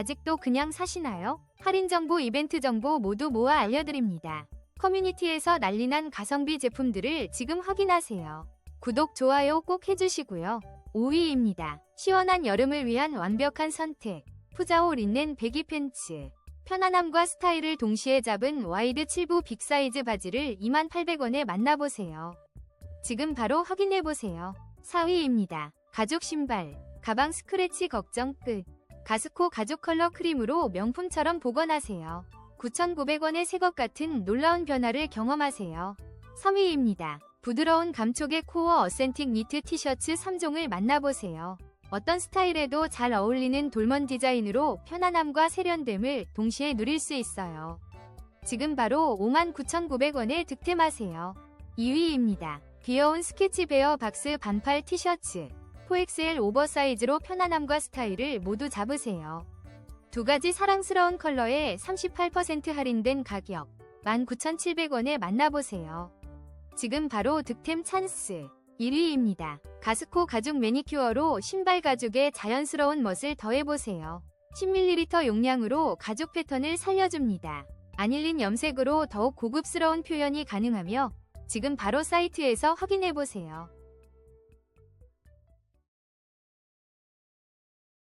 아직도 그냥 사시나요? 할인 정보, 이벤트 정보 모두 모아 알려드립니다. 커뮤니티에서 난리난 가성비 제품들을 지금 확인하세요. 구독, 좋아요 꼭 해주시고요. 5위입니다. 시원한 여름을 위한 완벽한 선택. 푸자오 린넨 배기 팬츠. 편안함과 스타일을 동시에 잡은 와이드 7부 빅사이즈 바지를 28,800원에 만나보세요. 지금 바로 확인해보세요. 4위입니다. 가죽 신발. 가방 스크래치 걱정 끝. 가스코 가죽 컬러 크림으로 명품처럼 복원하세요. 9,900원의 새것 같은 놀라운 변화를 경험하세요. 3위입니다. 부드러운 감촉의 코어 어센틱 니트 티셔츠 3종을 만나보세요. 어떤 스타일에도 잘 어울리는 돌먼 디자인으로 편안함과 세련됨을 동시에 누릴 수 있어요. 지금 바로 59,900원에 득템하세요. 2위입니다. 귀여운 스케치 베어 박스 반팔 티셔츠. 4XL 오버사이즈로 편안함과 스타일을 모두 잡으세요. 두 가지 사랑스러운 컬러에 38% 할인된 가격 19,700원에 만나보세요. 지금 바로 득템 찬스 1위입니다. 가스코 가죽 매니큐어로 신발 가죽의 자연스러운 멋을 더해보세요. 10ml 용량으로 가죽 패턴을 살려줍니다. 아닐린 염색으로 더욱 고급스러운 표현이 가능하며 지금 바로 사이트에서 확인해보세요.